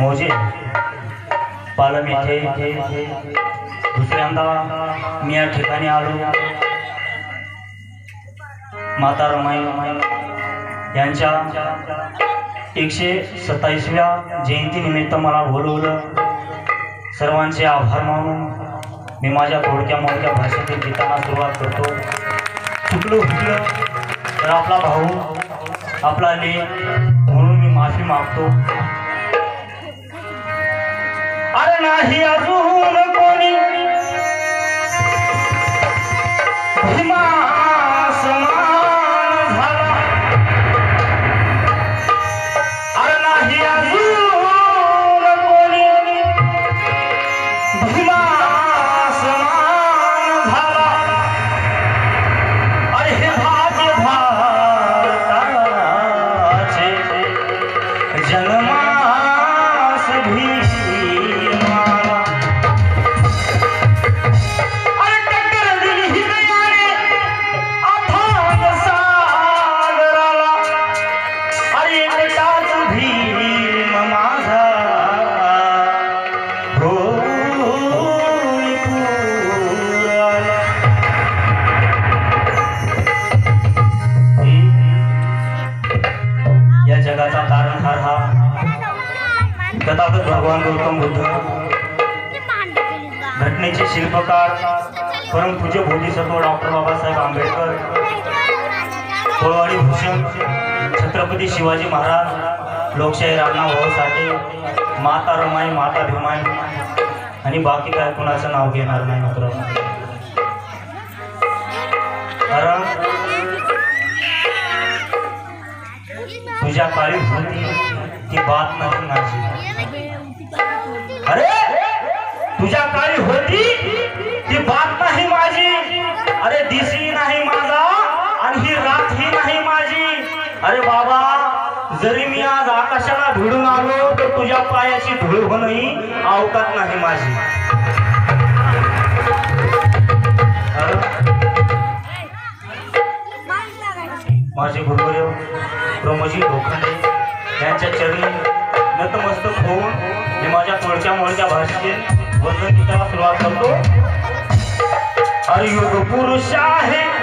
मोजे पालम येथे दुसऱ्यांदा मी या ठिकाणी आलो माता रमाई यांच्या एकशे सत्तावीसव्या जयंतीनिमित्त मला बोलवलं. सर्वांचे आभार मानून मी माझ्या थोडक्या मोडक्या भाषेतील गीतांना सुरुवात करतो. चुकलो हुकलं तर आपला भाऊ आपला लेख म्हणून मी माफी मागतो. अरे नाही अजून कोणी गौतम बुद्ध. घटनेचे शिल्पकार परमपूज्य बोधिसत्व डॉक्टर बाबासाहेब आंबेडकर कोळवाडी भूषण छत्रपती शिवाजी महाराज लोकशाही रामनाभाऊ साठे माता रमाई माता भीमाई आणि बाकी काय कोणाचं नाव घेणार नाही मात्र. कारण तुझ्या काळी होती ती बात नाही माझी. अरे तुझ्या काळी होती? ती बात नाही माझी. अरे दिसी नाही माझा आणि ही रात ही नाही माझी. अरे बाबा जरी मी आज आकाशाला भिडून आलो तर तुझ्या पायाची धूळ होणंही अवकात नाही माझी. माझे गुरुदेव प्रमोजी लोखंडे यांच्या चरणी नतमस्तक होऊन मोर्चा मोर्चा भाषेचे वंदन गीताला सुरुवात करतो. अरे युग पुरुष आहे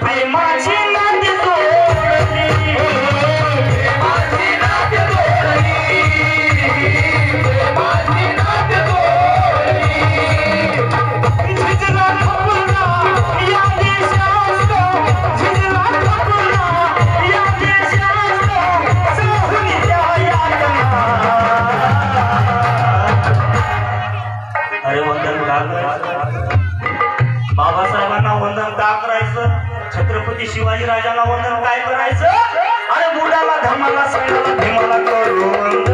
Pai Mati. छत्रपती शिवाजी राजाला वंदन काय करायचं? अरे मुलाला धर्माला धमाला सणाला धमाला करून